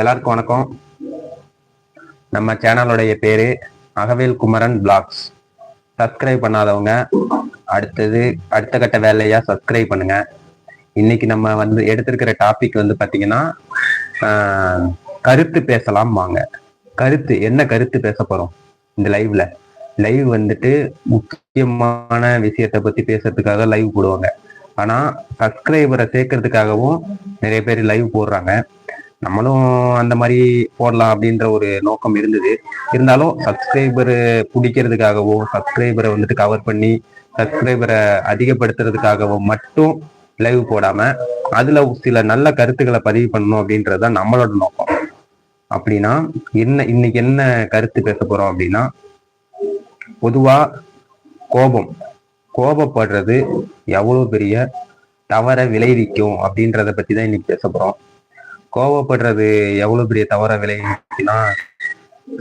எல்லாருக்கும் வணக்கம். நம்ம சேனலுடைய பேரு அகவேல் குமரன் பிளாக்ஸ் சப்ஸ்கிரைப் பண்ணாதவங்க அடுத்தது அடுத்த கட்ட வேலையா சப்ஸ்கிரைப் பண்ணுங்க. இன்னைக்கு நம்ம வந்து எடுத்திருக்கிற டாபிக் வந்து பாத்தீங்கன்னா கருத்து பேசலாம் வாங்க. கருத்து என்ன கருத்து பேச போறோம்? இந்த லைவ்ல லைவ் வந்துட்டு முக்கியமான விஷயத்தை பத்தி பேசுறதுக்காக லைவ் போடுவாங்க. ஆனா சப்ஸ்கிரைபரை சேர்க்கறதுக்காகவும் நிறைய பேர் லைவ் போடுறாங்க. நம்மளும் அந்த மாதிரி போடலாம் அப்படின்ற ஒரு நோக்கம் இருந்தது. இருந்தாலும் சப்ஸ்கிரைபரு பிடிக்கிறதுக்காகவோ சப்ஸ்கிரைபரை வந்துட்டு கவர் பண்ணி சப்ஸ்கிரைபரை அதிகப்படுத்துறதுக்காகவோ மட்டும் லைவ் போடாம அதுல சில நல்ல கருத்துக்களை பதிவு பண்ணணும் அப்படின்றது தான் நம்மளோட நோக்கம். அப்படின்னா என்ன இன்னைக்கு என்ன கருத்து பேச போறோம் அப்படின்னா பொதுவா கோபம். கோபப்படுறது எவ்வளவு பெரிய தவற விளைவிக்கும் அப்படின்றத பத்தி தான் இன்னைக்கு பேச போறோம். கோவப்படுறது எவ்வளவு பெரிய தவற விளைவிக்குன்னா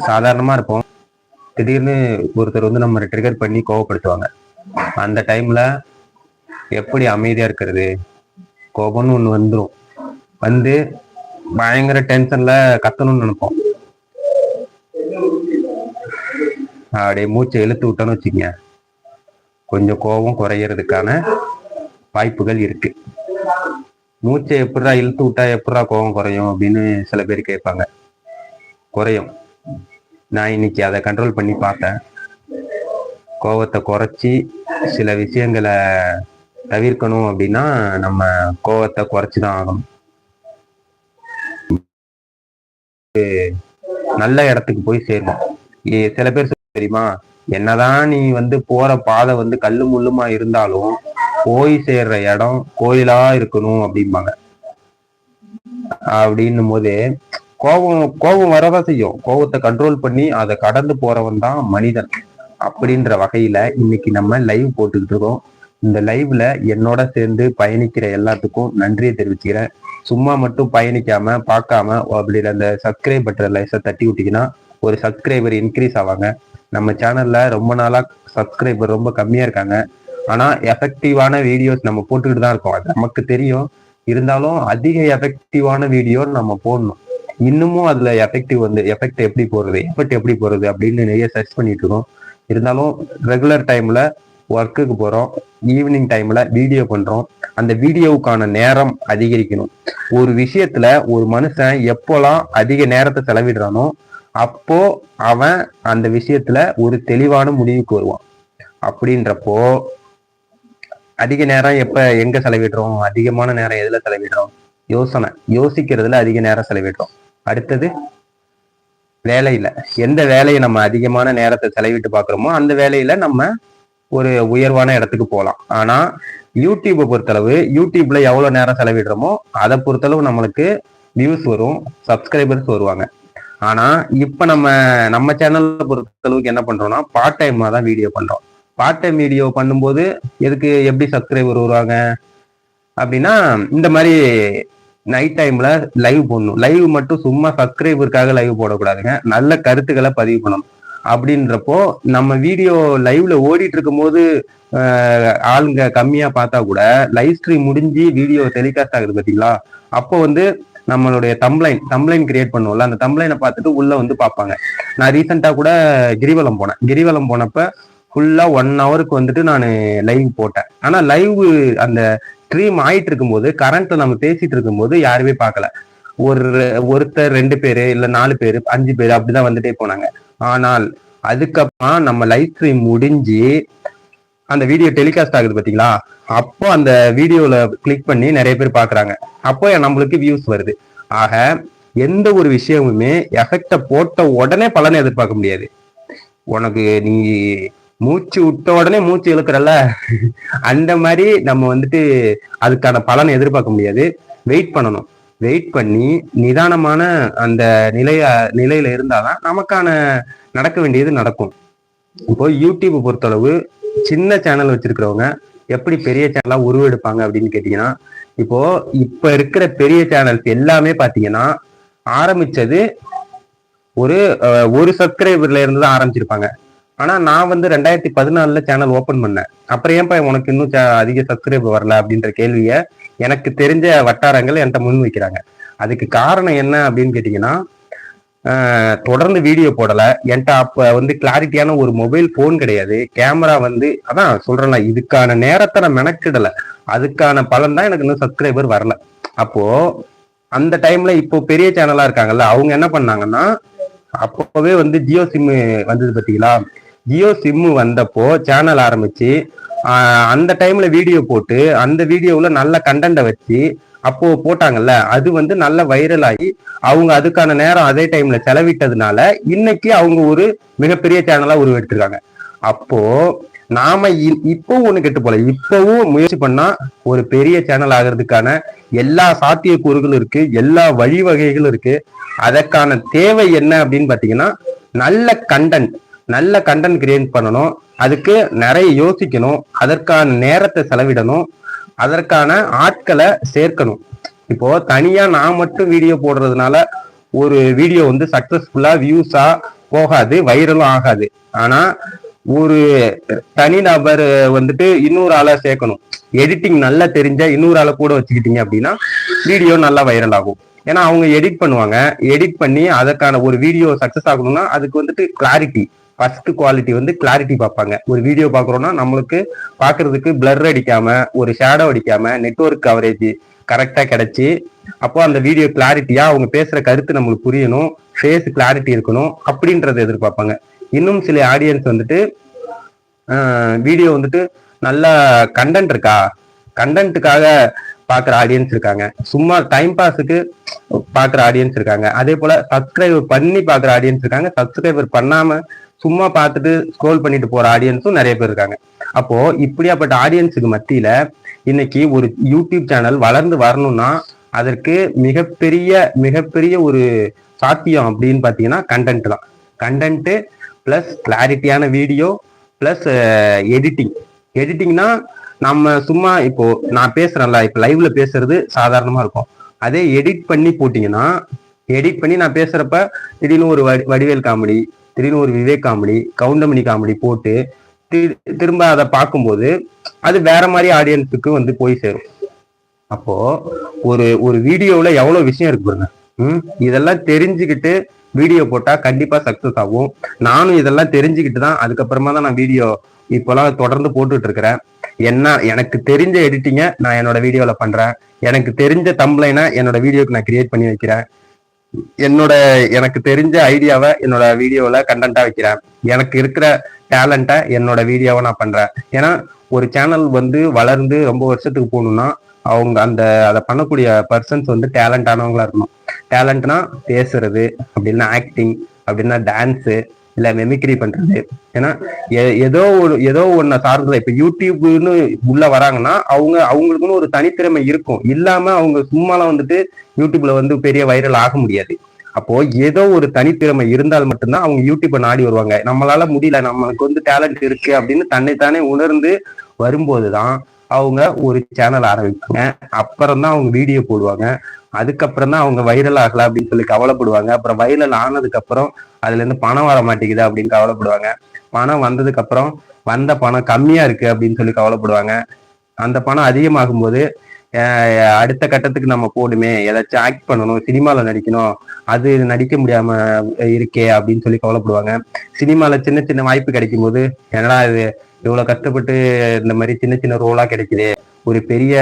சாதாரணமா இருப்போம். திடீர்னு ஒருத்தர் வந்து நம்ம ட்ரிகர் பண்ணி கோவப்படுத்துவாங்க. அந்த டைம்ல எப்படி அமைதியா இருக்கிறது? கோபம்னு ஒண்ணு வந்துடும் வந்து பயங்கர டென்ஷன்ல கத்தணும்னு நினைப்போம். அப்படியே மூச்சை இழுத்து விட்டோன்னு வச்சுக்கங்க. கொஞ்சம் கோபம் குறையறதுக்கான வாய்ப்புகள் இருக்கு. மூச்சை எப்படிடா இழுத்து விட்டா எப்படா கோபம் குறையும் அப்படின்னு சில பேர் கேட்பாங்க. குறையும். நான் இன்னைக்கு அதை கண்ட்ரோல் பண்ணி பார்த்தேன். கோபத்தை குறைச்சி சில விஷயங்களை தவிர்க்கணும் அப்படின்னா நம்ம கோவத்தை குறைச்சி தான் ஆகணும் நல்ல இடத்துக்கு போய் சேரும் சில பேர் தெரியுமா? என்னதான் நீ வந்து போற பாதை வந்து கல்லு முள்ளுமா இருந்தாலும் போய் சேர்ற இடம் கோயிலா இருக்கணும் அப்படிம்பாங்க. அப்படின்னும் போது கோபம் கோபம் வரதான் செய்யும். கோபத்தை கண்ட்ரோல் பண்ணி அதை கடந்து போறவன் தான் மனிதன். அப்படின்ற வகையில இன்னைக்கு நம்ம லைவ் போட்டுக்கிட்டு இருக்கோம். இந்த லைவ்ல என்னோட சேர்ந்து பயணிக்கிற எல்லாத்துக்கும் நன்றியை தெரிவிச்சுக்கிறேன். சும்மா மட்டும் பயணிக்காம பார்க்காம அப்படி அந்த சப்ஸ்கிரைப் பட்டன் லைஸை தட்டி விட்டீங்கன்னா ஒரு சப்ஸ்கிரைபர் இன்க்ரீஸ் ஆவாங்க. நம்ம சேனல்ல ரொம்ப நாளா சப்ஸ்கிரைபர் ரொம்ப கம்மியா இருக்காங்க. ஆனா எஃபெக்டிவான வீடியோஸ் நம்ம போட்டுக்கிட்டு தான் இருக்கோம். அது நமக்கு தெரியும். இருந்தாலும் அதிக எஃபெக்டிவான வீடியோ நம்ம போடணும். இன்னமும் அதுல எஃபெக்டிவ் வந்து எஃபெக்ட் எப்படி போறது எஃபெக்ட் எப்படி போறது அப்படின்னு நிறைய சர்ச் பண்ணிட்டு இருக்கோம். இருந்தாலும் ரெகுலர் டைம்ல ஒர்க்குக்கு போறோம். ஈவினிங் டைம்ல வீடியோ பண்றோம். அந்த வீடியோவுக்கான நேரம் அதிகரிக்கணும். ஒரு விஷயத்துல ஒரு மனுஷன் எப்போலாம் அதிக நேரத்தை செலவிடுறானோ அப்போ அவன் அந்த விஷயத்துல ஒரு தெளிவான முடிவுக்கு வருவான். அப்படின்றப்போ அதிக நேரம் எப்ப எங்க செலவிடுறோம்? அதிகமான நேரம் எதுல செலவிடுறோம்? யோசனை. யோசிக்கிறதுல அதிக நேரம் செலவிடுறோம். அடுத்தது வேலையில. எந்த வேலையை நம்ம அதிகமான நேரத்தை செலவிட்டு பாக்குறோமோ அந்த வேலையில நம்ம ஒரு உயர்வான இடத்துக்கு போகலாம். ஆனா யூடியூப்பை பொறுத்தளவு யூடியூப்ல எவ்வளவு நேரம் செலவிடுறோமோ அதை பொறுத்தளவு நம்மளுக்கு வியூஸ் வரும் சப்ஸ்கிரைபர்ஸ் வருவாங்க. ஆனா இப்ப நம்ம நம்ம சேனல்ல பொறுத்தளவுக்கு என்ன பண்றோம்னா பார்ட் டைமா தான் வீடியோ பண்றோம். பார்ட் டைம் வீடியோ பண்ணும்போது எதுக்கு எப்படி சப்ஸ்கிரைபர் வருவாங்க? அப்படின்னா இந்த மாதிரி நைட் டைம்ல லைவ் போடணும். லைவ் மட்டும் சும்மா சப்ஸ்கிரைபருக்காக லைவ் போடக்கூடாதுங்க. நல்ல கருத்துக்களை பதிவு பண்ணணும். அப்படின்றப்போ நம்ம வீடியோ லைவ்ல ஓடிட்டு இருக்கும்போது ஆஹ், ஆளுங்க கம்மியா பார்த்தா கூட லைவ் ஸ்ட்ரீம் முடிஞ்சு வீடியோ டெலிகாஸ்ட் ஆகுது பாத்தீங்களா? அப்போ வந்து நம்மளுடைய தம்ப்ளைன் தம்ப்ளைன் கிரியேட் பண்ணுவோம்ல அந்த தம்ப்ளைனை பார்த்துட்டு உள்ள வந்து பார்ப்பாங்க. நான் ரீசெண்டா கூட கிரிவலம் போனேன். கிரிவலம் போனப்ப ஃபுல்லா ஒன் ஹவருக்கு வந்துட்டு நான் லைவ் போட்டேன். ஆனா லைவ் அந்த ஸ்ட்ரீம் ஆயிட்டு இருக்கும்போது கரண்ட்ல நம்ம பேசிட்டு இருக்கும்போது யாருமே பார்க்கல. ஒரு ஒருத்தர் ரெண்டு பேரு இல்ல நாலு பேரு அஞ்சு பேரு அப்படிதான் வந்துட்டே போனாங்க. ஆனால் அதுக்கப்புறம் நம்ம லைவ் ஸ்ட்ரீம் முடிஞ்சு அந்த வீடியோ டெலிகாஸ்ட் ஆகுது பாத்தீங்களா? அப்போ அந்த வீடியோல கிளிக் பண்ணி நிறைய பேர் பாக்குறாங்க அப்போ நம்மளுக்கு வியூஸ் வருது. ஆக எந்த ஒரு விஷயமுமே எஃபெக்ட போட்ட உடனே பலனை எதிர்பார்க்க முடியாது. உனக்கு நீ மூச்சு விட்ட உடனே மூச்சு இழுக்கிறல்ல? அந்த மாதிரி நம்ம வந்துட்டு அதுக்கான பலனை எதிர்பார்க்க முடியாது. வெயிட் பண்ணணும். வெயிட் பண்ணி நிதானமான அந்த நிலைய நிலையில இருந்தாதான் நமக்கான நடக்க வேண்டியது நடக்கும். இப்போ யூடியூப் பொறுத்தளவு சின்ன சேனல் வச்சிருக்கிறவங்க எப்படி பெரிய சேனலா உருவெடுப்பாங்க அப்படின்னு கேட்டீங்கன்னா இப்போ இப்ப இருக்கிற பெரிய சேனல்ஸ் எல்லாமே பாத்தீங்கன்னா ஆரம்பிச்சது ஒரு அஹ், ஒரு சப்ஸ்கிரைபர்ல இருந்து தான் ஆரம்பிச்சிருப்பாங்க. ஆனா நான் வந்து ரெண்டாயிரத்தி பதினாலுல சேனல் ஓபன் பண்ணேன். அப்புறம் ஏன்பா உனக்கு இன்னும் அதிக சப்ஸ்கிரைப் வரல அப்படின்ற கேள்விய எனக்கு தெரிஞ்ச வட்டாரங்கள் என்கிட்ட முன் வைக்கிறாங்க. அதுக்கு காரணம் என்ன அப்படின்னு கேட்டீங்கன்னா தொடர்ந்து வீடியோ போடல. என்கிட்ட அப்ப வந்து கிளாரிட்டியான ஒரு மொபைல் போன் கிடையாது. கேமரா வந்து அதான் சொல்றேன்ல இதுக்கான நேரத்தை நான் மெனக்கிடல. அதுக்கான பலன் தான் எனக்கு இன்னும் சப்ஸ்கிரைபர் வரல. அப்போ அந்த டைம்ல இப்போ பெரிய சேனலா இருக்காங்கல்ல அவங்க என்ன பண்ணாங்கன்னா அப்பவே வந்து ஜியோ சிம்மு வந்தது பாத்தீங்களா? ஜியோ சிம்மு வந்தப்போ சேனல் ஆரம்பிச்சு அந்த டைம்ல வீடியோ போட்டு அந்த வீடியோவுல நல்ல கண்டென்ட்டை வச்சு அப்போ போட்டாங்கல்ல அது வந்து நல்ல வைரல் ஆகி அவங்க அதுக்கான நேரம் அதே டைம்ல செலவிட்டதுனால இன்னைக்கு அவங்க ஒரு மிகப்பெரிய சேனலா உருவெடுத்திருக்காங்க. அப்போ நாம இ- இப்பவும் ஒண்ணு கெட்டு போல இப்பவும் முயற்சி பண்ணா ஒரு பெரிய சேனல் ஆகிறதுக்கான எல்லா சாத்தியக்கூறுகளும் இருக்கு எல்லா வழிவகைகளும் இருக்கு. அதற்கான தேவை என்ன அப்படின்னு பாத்தீங்கன்னா நல்ல கண்டென்ட் நல்ல கண்டென்ட் கிரியேட் பண்ணணும். அதுக்கு நிறைய யோசிக்கணும். அதற்கான நேரத்தை செலவிடணும். அதற்கான ஆட்களை சேர்க்கணும். இப்போ தனியா நான் மட்டும் வீடியோ போடுறதுனால ஒரு வீடியோ வந்து சக்சஸ்ஃபுல்லா வியூஸா போகாது வைரலும் ஆகாது. ஆனா ஒரு தனிநபர் வந்துட்டு இன்னொரு ஆளை சேர்க்கணும். எடிட்டிங் நல்லா தெரிஞ்ச இன்னொரு ஆளை கூட வச்சுக்கிட்டீங்க அப்படின்னா வீடியோ நல்லா வைரல் ஆகும். ஏன்னா அவங்க எடிட் பண்ணுவாங்க. எடிட் பண்ணி அதற்கான ஒரு வீடியோ சக்சஸ் ஆகணும்னா அதுக்கு வந்துட்டு கிளாரிட்டி ஃபர்ஸ்ட் குவாலிட்டி வந்து கிளாரிட்டி பார்ப்பாங்க. ஒரு வீடியோ பார்க்குறோம்னா நம்மளுக்கு பார்க்கறதுக்கு பிளர் அடிக்காம ஒரு ஷேடோ அடிக்காம நெட்வொர்க் கவரேஜ் கரெக்டாக கிடைச்சி அப்போ அந்த வீடியோ கிளாரிட்டியா அவங்க பேசுற கருத்து நம்மளுக்கு புரியணும் ஃபேஸ் கிளாரிட்டி இருக்கணும் அப்படின்றத எதிர்பார்ப்பாங்க. இன்னும் சில ஆடியன்ஸ் வந்துட்டு வீடியோ வந்துட்டு நல்ல கண்டென்ட் இருக்கா? கண்டென்ட்டுக்காக பாக்குற ஆடியன்ஸ் இருக்காங்க. சும்மா டைம் பாஸுக்கு பாக்குற ஆடியன்ஸ் இருக்காங்க. அதே போல சப்ஸ்கிரைபர் பண்ணி பாக்குற ஆடியன்ஸ் இருக்காங்க. சப்ஸ்கிரைபர் பண்ணாம சும்மா பார்த்துட்டு ஸ்க்ரோல் பண்ணிட்டு போற ஆடியன்ஸும் நிறைய பேர் இருக்காங்க. அப்போ இப்படியாப்பட்ட ஆடியன்ஸுக்கு மத்தியில இன்னைக்கு ஒரு யூடியூப் சேனல் வளர்ந்து வரணும்னா அதற்கு மிகப்பெரிய மிகப்பெரிய ஒரு சாத்தியம் அப்படின்னு பார்த்தீங்கன்னா கண்டென்ட் தான். கண்டென்ட்டு ப்ளஸ் கிளாரிட்டியான வீடியோ ப்ளஸ் எடிட்டிங் எடிட்டிங்னா நம்ம சும்மா இப்போ நான் பேசுறேன்ல இப்போ லைவ்ல பேசுறது சாதாரணமா இருக்கும். அதே எடிட் பண்ணி போட்டிங்கன்னா எடிட் பண்ணி நான் பேசுறப்ப திடீர்னு ஒரு வடி- வடிவேல் காமெடி திடீர்னு ஒரு விவேக் காமெடி கவுண்டமணி காமெடி போட்டு தி- திரும்ப அதை பார்க்கும்போது அது வேற மாதிரி ஆடியன்ஸுக்கு வந்து போய் சேரும். அப்போ ஒரு ஒரு வீடியோவில் எவ்வளோ விஷயம் இருக்கு பாருங்க. ம் இதெல்லாம் தெரிஞ்சுக்கிட்டு வீடியோ போட்டால் கண்டிப்பாக சக்ஸஸ் ஆகும். நானும் இதெல்லாம் தெரிஞ்சுக்கிட்டு தான் அதுக்கப்புறமா தான் நான் வீடியோ இப்போலாம் தொடர்ந்து போட்டுட்டு இருக்கிறேன். என்ன எனக்கு தெரிஞ்ச எடிட்டிங்கை நான் என்னோட வீடியோவில் பண்ணுறேன் எனக்கு தெரிஞ்ச தம்ப்ளைனை என்னோட வீடியோக்கு நான் கிரியேட் பண்ணி வைக்கிறேன். என்னோட எனக்கு தெரிஞ்ச ஐடியாவை என்னோட வீடியோவில் கண்டென்ட்டாக வைக்கிறேன். எனக்கு இருக்கிற டேலண்ட்டை என்னோட வீடியோவை நான் பண்றேன். ஏன்னா ஒரு சேனல் வந்து வளர்ந்து ரொம்ப வருஷத்துக்கு போகணும்னா அவங்க அந்த அதை பண்ணக்கூடிய பர்சன்ஸ் வந்து டேலண்டானவங்களா இருக்கணும். டேலண்ட்னா பேசுறது அப்படின்னா ஆக்டிங் அப்படின்னா டான்ஸு இல்ல மெமிக்ரி பண்றது. ஏன்னா எ- ஏதோ ஒரு ஏதோ ஒன்ன சார்ந்தது. இப்ப யூடியூப்னு உள்ள வராங்கன்னா அவங்க அவங்களுக்குன்னு ஒரு தனித்திறமை இருக்கும். இல்லாம அவங்க சும்மாலாம் வந்துட்டு யூடியூப்ல வந்து பெரிய வைரல் ஆக முடியாது. அப்போ ஏதோ ஒரு தனித்திறமை இருந்தால் மட்டும்தான் அவங்க யூடியூப்பை நாடி வருவாங்க. நம்மளால முடியல. நம்மளுக்கு வந்து டேலண்ட் இருக்கு அப்படின்னு தன்னைத்தானே உணர்ந்து வரும்போதுதான் அவங்க ஒரு சேனல் ஆரம்பிப்பாங்க. அப்புறம் தான் அவங்க வீடியோ போடுவாங்க. அதுக்கப்புறம் தான் அவங்க வைரல் ஆகல அப்படின்னு சொல்லி கவலைப்படுவாங்க. அப்புறம் வைரல் ஆனதுக்கு அப்புறம் அதுல இருந்து பணம் வர மாட்டேங்குது அப்படின்னு கவலைப்படுவாங்க. பணம் வந்ததுக்கு அப்புறம் வந்த பணம் கம்மியா இருக்கு அப்படின்னு சொல்லி கவலைப்படுவாங்க. அந்த பணம் அதிகமாகும் போது அடுத்த கட்டத்துக்கு நம்ம போடுமே. ஏதாச்சும் ஆக்ட் பண்ணணும் சினிமாவில் நடிக்கணும். அது நடிக்க முடியாம இருக்கே அப்படின்னு சொல்லி கவலைப்படுவாங்க. சினிமாவில் சின்ன சின்ன வாய்ப்பு கிடைக்கும் போது என்னடா இது இவ்வளோ கஷ்டப்பட்டு இந்த மாதிரி சின்ன சின்ன ரோலா கிடைக்குது. ஒரு பெரிய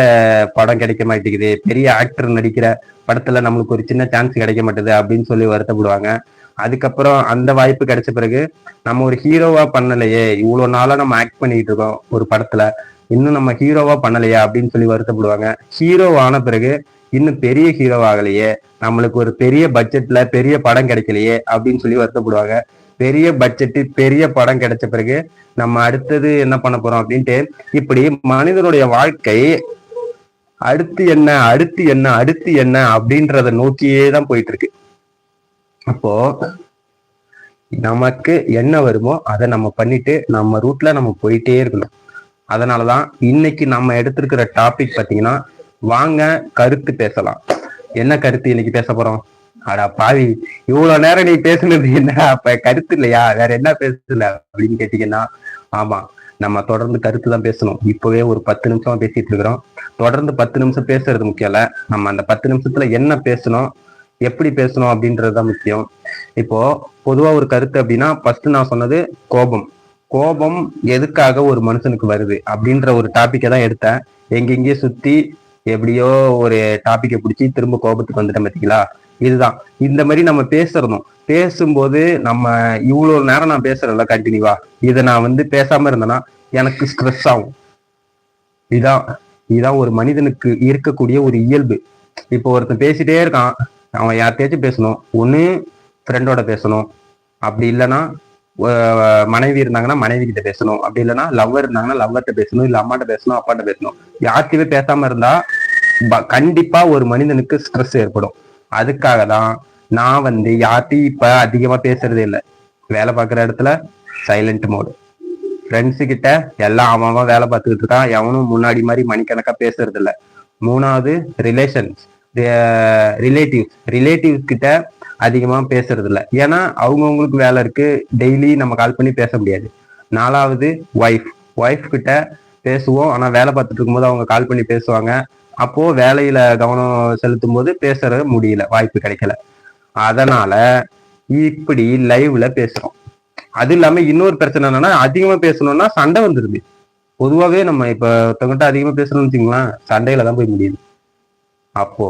படம் கிடைக்க மாட்டேங்குது. பெரிய ஆக்டர் நடிக்கிற படத்துல நம்மளுக்கு ஒரு சின்ன சான்ஸ் கிடைக்க மாட்டேது அப்படின்னு சொல்லி வருத்தப்படுவாங்க. அதுக்கப்புறம் அந்த வாய்ப்பு கிடைச்ச பிறகு நம்ம ஒரு ஹீரோவா பண்ணலையே. இவ்வளவு நாளா நம்ம ஆக்ட் பண்ணிட்டு இருக்கோம் ஒரு படத்துல. இன்னும் நம்ம ஹீரோவா பண்ணலையா அப்படின்னு சொல்லி வருத்தப்படுவாங்க. ஹீரோ ஆன பிறகு இன்னும் பெரிய ஹீரோ ஆகலையே நம்மளுக்கு ஒரு பெரிய பட்ஜெட்ல பெரிய படம் கிடைக்கலையே அப்படின்னு சொல்லி வருத்தப்படுவாங்க. பெரிய பட்ஜெட் பெரிய படம் கிடைச்ச பிறகு நம்ம அடுத்தது என்ன பண்ண போறோம் அப்படின்ட்டு இப்படி மனிதனுடைய வாழ்க்கை அடுத்து என்ன அடுத்து என்ன அடுத்து என்ன அப்படின்றத நோக்கியே தான் போயிட்டு இருக்கு அப்போ நமக்கு என்ன வருமோ அதை நம்ம பண்ணிட்டு நம்ம ரூட்ல நம்ம போயிட்டே இருக்கணும். அதனாலதான் இன்னைக்கு நம்ம எடுத்திருக்கிற டாபிக் பாத்தீங்கன்னா வாங்க கருத்து பேசலாம். என்ன கருத்து இன்னைக்கு பேச போறோம்? அடா பாவி இவ்வளவு நேரம் நீ பேசுனது என்ன? அப்ப கருத்து இல்லையா? வேற என்ன பேசல அப்படின்னு கேட்டீங்கன்னா ஆமா நம்ம தொடர்ந்து கருத்து தான் பேசணும். இப்பவே ஒரு பத்து நிமிஷமா பேசிட்டு இருக்கிறோம். தொடர்ந்து பத்து நிமிஷம் பேசுறது முக்கியம் இல்ல. நம்ம அந்த பத்து நிமிஷத்துல என்ன பேசணும்? எப்படி பேசணும் அப்படின்றது தான் முக்கியம். இப்போ பொதுவா ஒரு கருத்து அப்படின்னா ஃபர்ஸ்ட் நான் சொன்னது கோபம். கோபம் எதுக்காக ஒரு மனுஷனுக்கு வருது அப்படின்ற ஒரு டாபிக்கை தான் எடுத்தேன். எங்கெங்கேயோ சுத்தி எப்படியோ ஒரு டாபிக்கை பிடிச்சி திரும்ப கோபத்துக்கு வந்துட்டேன் பார்த்தீங்களா இதுதான். இந்த மாதிரி நம்ம பேசுறதும் பேசும்போது நம்ம இவ்வளவு நேரம் நான் பேசுறேன்ல கண்டினியூவா இதை நான் வந்து பேசாம இருந்தேன்னா எனக்கு ஸ்ட்ரெஸ் ஆகும். இதான் இதான் ஒரு மனிதனுக்கு இருக்கக்கூடிய ஒரு இயல்பு. இப்போ ஒருத்தன் பேசிட்டே இருக்கான். அவன் யார்கிட்டயாச்சும் பேசணும். ஒன்று ஃப்ரெண்டோட பேசணும். அப்படி இல்லைன்னா மனைவி இருந்தாங்கன்னா மனைவி கிட்ட பேசணும். அப்படி இல்லைன்னா லவ்வர் இருந்தாங்கன்னா லவ்வர்கிட்ட பேசணும். இல்ல அம்மாட்ட பேசணும் அப்பாட்ட பேசணும். யார்கிட்டயுமே பேசாம இருந்தா ப- கண்டிப்பா ஒரு மனிதனுக்கு ஸ்ட்ரெஸ் ஏற்படும். அதுக்காக தான் நான் வந்து யார்கிட்டயும் இப்ப அதிகமா பேசுறதே இல்லை. வேலை பார்க்குற இடத்துல சைலண்ட் மோடு ஃப்ரெண்ட்ஸு கிட்ட எல்லாம் அவன் அவன் வேலை பார்த்துக்கிட்டு இருக்கான். எவனும் முன்னாடி மாதிரி மணிக்கணக்கா பேசுறது இல்லை மூணாவது ரிலேஷன்ஸ் ரிலேட்டிவ்ஸ் ரிலேட்டிவ்ஸ் கிட்ட அதிகமா பேசுறது இல்லை ஏன்னா அவங்கவுங்களுக்கு வேலை இருக்கு. டெய்லி நம்ம கால் பண்ணி பேச முடியாது. நாலாவது ஒய்ஃப் ஒய்ஃப் கிட்ட பேசுவோம். ஆனா வேலை பார்த்துட்டு இருக்கும்போது அவங்க கால் பண்ணி பேசுவாங்க. அப்போ வேலையில கவனம் செலுத்தும் போது பேசுற முடியல. வாய்ப்பு கிடைக்கல. அதனால இப்படி லைவ்ல பேசுறோம். அது இல்லாம இன்னொரு பிரச்சனை என்னன்னா அதிகமா பேசணும்னா சண்டை வந்துருது. பொதுவாகவே நம்ம இப்ப ஒருத்தவங்கிட்ட அதிகமா பேசணும்னு வச்சுங்களேன் சண்டையில தான் போய் முடியுது. அப்போ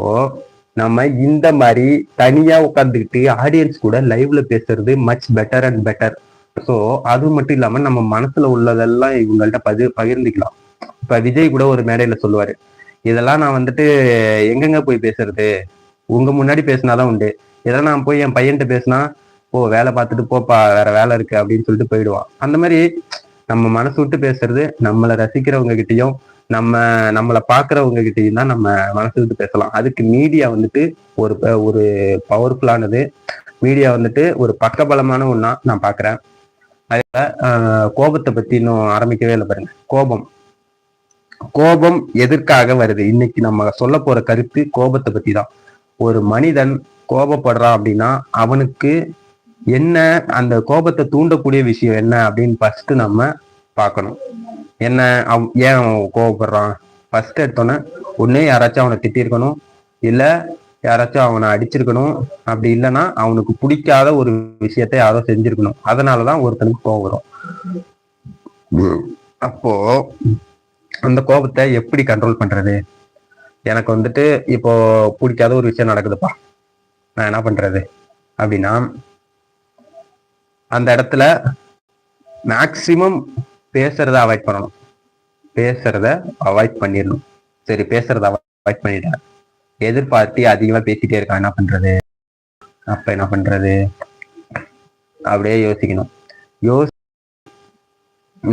நம்ம இந்த மாதிரி தனியா உட்காந்துக்கிட்டு ஆடியன்ஸ் கூட லைவ்ல பேசுறது much better and better so அது மட்டும் இல்லாம நம்ம மனசுல உள்ளதெல்லாம் இவங்கள்ட்ட பதி பகிர்ந்துக்கலாம். இப்ப விஜய் கூட ஒரு மேடையில சொல்லுவாரு. இதெல்லாம் நான் வந்துட்டு எங்கெங்க போய் பேசுறது? உங்க முன்னாடி பேசினாதான் உண்டு. இதெல்லாம் நான் போய் என் பையன்கிட்ட பேசினா ஓ வேலை பார்த்துட்டு போப்பா வேற வேலை இருக்கு அப்படின்னு சொல்லிட்டு போயிடுவான். அந்த மாதிரி நம்ம மனசு விட்டு பேசுறது நம்மளை ரசிக்கிறவங்க கிட்டயும் நம்ம நம்மளை பாக்குறவங்க கிட்டையும் தான் நம்ம மனசு விட்டு பேசலாம். அதுக்கு மீடியா வந்துட்டு ஒரு ப- ஒரு பவர்ஃபுல்லானது மீடியா வந்துட்டு ஒரு பக்கபலமான ஒண்ணா நான் பாக்குறேன். அதுல ஆஹ், கோபத்தை பத்தி இன்னும் ஆரம்பிக்கவே இல்லை பாருங்க. கோபம். கோபம் எதற்காக வருது? இன்னைக்கு நம்ம சொல்ல போற கருத்து கோபத்தை பத்தி தான் ஒரு மனிதன் கோபப்படுறான் அப்படின்னா அவனுக்கு என்ன அந்த கோபத்தை தூண்டக்கூடிய விஷயம் என்ன அப்படின்னு ஃபர்ஸ்ட் நம்ம பார்க்கணும். என்ன அவன் ஏன் அவன் கோபப்படுறான் ஃபர்ஸ்ட் எடுத்தோன்னே ஒண்ணு யாராச்சும் அவனை திட்டிருக்கணும் இல்ல யாராச்சும் அவனை அடிச்சிருக்கணும் அப்படி இல்லைன்னா அவனுக்கு பிடிக்காத ஒரு விஷயத்த யாரோ செஞ்சிருக்கணும். அதனாலதான் ஒருத்தனுக்கு கோபம் வரும். அப்போ அந்த கோபத்தை எப்படி கண்ட்ரோல் பண்றது? எனக்கு வந்துட்டு இப்போ பிடிக்காத ஒரு விஷயம் நடக்குதுப்பா. நான் என்ன பண்றது? அப்படின்னா அந்த இடத்துல மேக்சிமம் பேசுறத அவாய்ட் பண்ணணும். பேசுறத அவாய்ட் பண்ணிடணும். சரி பேசுறத அவாய்ட் பண்ணிட்டேன். எதிர்பார்த்து அதிகமா பேசிட்டே இருக்கான் என்ன பண்றது? அப்ப என்ன பண்றது? அப்படியே யோசிக்கணும். யோசி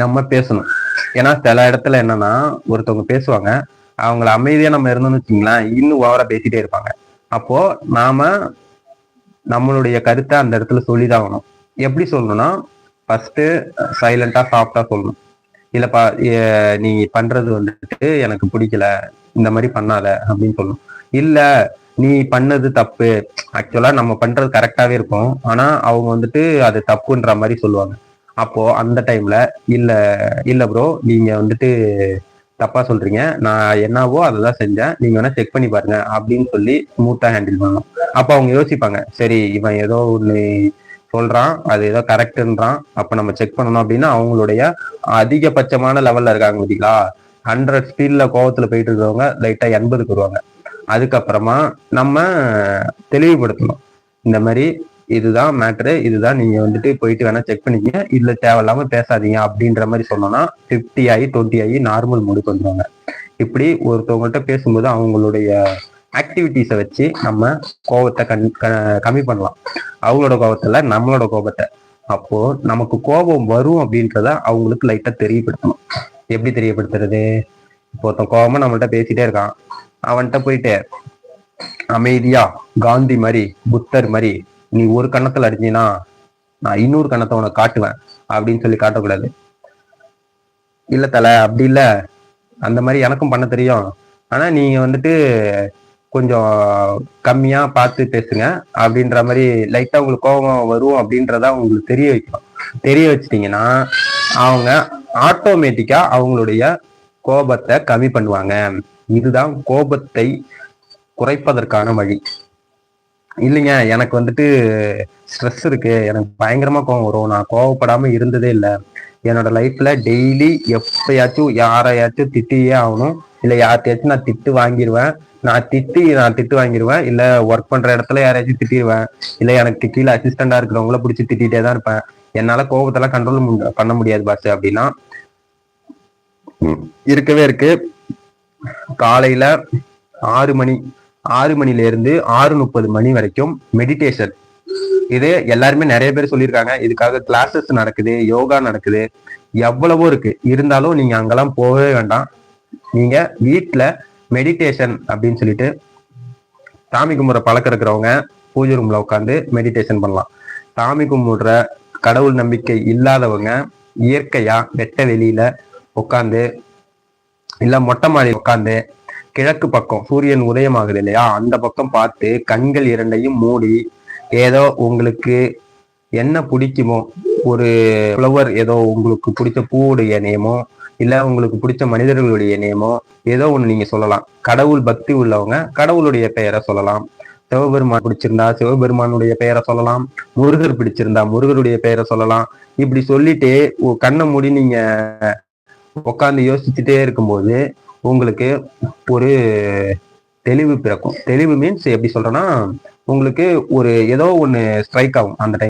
நம்ம பேசணும். ஏன்னா சில இடத்துல என்னன்னா ஒருத்தவங்க பேசுவாங்க. அவங்கள அமைதியா நம்ம இருந்தோம்னு வச்சுங்களேன் இன்னும் ஓவரா பேசிட்டே இருப்பாங்க. அப்போ நாம நம்மளுடைய கருத்தை அந்த இடத்துல சொல்லிதான் ஆகணும். எப்படி சொல்லணும்னா ஃபர்ஸ்ட் சைலண்டா சாஃப்டா சொல்லணும். இல்லப்பா நீ பண்றது வந்துட்டு எனக்கு பிடிக்கல இந்த மாதிரி பண்ணாத அப்படின்னு சொல்லணும். இல்ல நீ பண்ணது தப்பு. ஆக்சுவலா நம்ம பண்றது கரெக்டாவே இருக்கும். ஆனா அவங்க வந்துட்டு அது தப்புன்ற மாதிரி சொல்லுவாங்க. அப்போ அந்த டைம்ல இல்ல இல்ல ப்ரோ நீங்க வந்துட்டு தப்பா சொல்றீங்க. நான் என்னவோ அதெல்லாம் செஞ்சேன். நீங்க வேணா செக் பண்ணி பாருங்க அப்படின்னு சொல்லி ஸ்மூத்தா ஹேண்டில் பண்ணணும். அப்ப அவங்க யோசிப்பாங்க. சரி இவன் ஏதோ ஒன்னு சொல்றான் அது ஏதோ கரெக்ட்ன்றான். அப்ப நம்ம செக் பண்ணணும் அப்படின்னா அவங்களுடைய அதிகபட்சமான லெவல்ல இருக்காங்க பார்த்தீங்களா ஹண்ட்ரட் ஸ்பீட்ல கோவத்துல போயிட்டு இருக்கிறவங்க லைட்டா எண்பதுக்கு வருவாங்க. அதுக்கப்புறமா நம்ம தெளிவுபடுத்தணும். இந்த மாதிரி இதுதான் மேட்ரு இதுதான் நீங்க வந்துட்டு போயிட்டு வேணா செக் பண்ணிக்கங்க. இதுல தேவையில்லாம பேசாதீங்க அப்படின்ற மாதிரி சொன்னோம்னா பிப்டி ஆகி டுவெண்ட்டி ஆகி நார்மல் முடிக்கு வந்துருவாங்க. இப்படி ஒருத்தவங்கள்ட்ட பேசும்போது அவங்களுடைய ஆக்டிவிட்டிஸை வச்சு நம்ம கோபத்தை கண் கம்மி பண்ணலாம். அவங்களோட கோபத்தில் நம்மளோட கோபத்தை. அப்போ நமக்கு கோபம் வரும் அப்படின்றத அவங்களுக்கு லைட்டா தெரியப்படுத்தணும். எப்படி தெரியப்படுத்துறது? இப்போ ஒருத்தன் கோபமா நம்மள்ட்ட பேசிட்டே இருக்கான். அவன்கிட்ட போயிட்டு அமைதியா காந்தி மாதிரி புத்தர் மாதிரி நீ ஒரு கண்ணத்துல அடிச்சீன்னா நான் இன்னொரு கணத்தை உனக்கு காட்டுவேன் அப்படின்னு சொல்லி காட்டக்கூடாது. இல்ல தல அப்படி இல்ல. அந்த மாதிரி எனக்கும் பண்ண தெரியும். ஆனா நீங்க வந்துட்டு கொஞ்சம் கம்மியா பார்த்து பேசுங்க. அப்படின்ற மாதிரி லைட்டா உங்களுக்கு கோபம் வரும் அப்படின்றத உங்களுக்கு தெரிய வைக்கணும் தெரிய வச்சிட்டீங்கன்னா அவங்க ஆட்டோமேட்டிக்கா அவங்களுடைய கோபத்தை கம்மி பண்ணுவாங்க. இதுதான் கோபத்தை குறைப்பதற்கான வழி. இல்லைங்க எனக்கு வந்துட்டு ஸ்ட்ரெஸ் இருக்கு. எனக்கு பயங்கரமா கோவம் வரும். நான் கோவப்படாம இருந்ததே இல்லை. என்னோட லைஃப்ல டெய்லி எப்பயாச்சும் யாரையாச்சும் திட்டியே ஆகணும். இல்லை யார்கிட்டயாச்சும் நான் திட்டு வாங்கிடுவேன் நான் திட்டி நான் திட்டு வாங்கிடுவேன் இல்ல ஒர்க் பண்ற இடத்துல யாரையாச்சும் திட்டிடுவேன் இல்ல எனக்கு கீழே அசிஸ்டண்டா இருக்கிறவங்கள பிடிச்சி திட்டிகிட்டே தான் இருப்பேன். என்னால கோபத்தெல்லாம் கண்ட்ரோல் பண்ண முடியாது பாஸ் அப்படின்னா. இருக்கவே இருக்கு. காலையில ஆறு மணி ஆறு மணில இருந்து ஆறு முப்பது மணி வரைக்கும் மெடிடேஷன் இது எல்லாருமே நிறைய பேர் சொல்லியிருக்காங்க. இதுக்காக கிளாஸஸ் நடக்குது யோகா நடக்குது. எவ்வளவோ இருக்கு. இருந்தாலும் நீங்க அங்கெல்லாம் போகவே வேண்டாம். நீங்க வீட்டுல மெடிடேஷன் அப்படின்னு சொல்லிட்டு சாமி கும்பிட்ற பழக்கம் இருக்கிறவங்க பூஜை ரூம்ல உட்காந்து மெடிடேஷன் பண்ணலாம். சாமி கும்பிடுற கடவுள் நம்பிக்கை இல்லாதவங்க இயற்கையா வெட்ட வெளியில உட்காந்து இல்ல மொட்டை மாடி உட்காந்து கிழக்கு பக்கம் சூரியன் உதயமாகுது இல்லையா? அந்த பக்கம் பார்த்து கண்கள் இரண்டையும் மூடி ஏதோ உங்களுக்கு என்ன பிடிக்குமோ ஒரு ஃப்ளவர் ஏதோ உங்களுக்கு பிடிச்ச பூவுடைய நேமோ இல்ல உங்களுக்கு பிடிச்ச மனிதர்களுடைய நேமோ ஏதோ ஒன்னு நீங்க சொல்லலாம். கடவுள் பக்தி உள்ளவங்க கடவுளுடைய பெயரை சொல்லலாம். சிவபெருமான் பிடிச்சிருந்தா சிவபெருமானுடைய பெயரை சொல்லலாம். முருகர் பிடிச்சிருந்தா முருகருடைய பெயரை சொல்லலாம். இப்படி சொல்லிட்டு உ- கண்ணை மூடி நீங்க உட்காந்து யோசிச்சுட்டே இருக்கும்போது உங்களுக்கு ஒரு தெளிவு பிறக்கும். தெளிவு மீன்ஸ் எப்படி சொல்றேன்னா உங்களுக்கு ஒரு ஏதோ ஒன்று ஸ்ட்ரைக் ஆகும் அந்த டைம்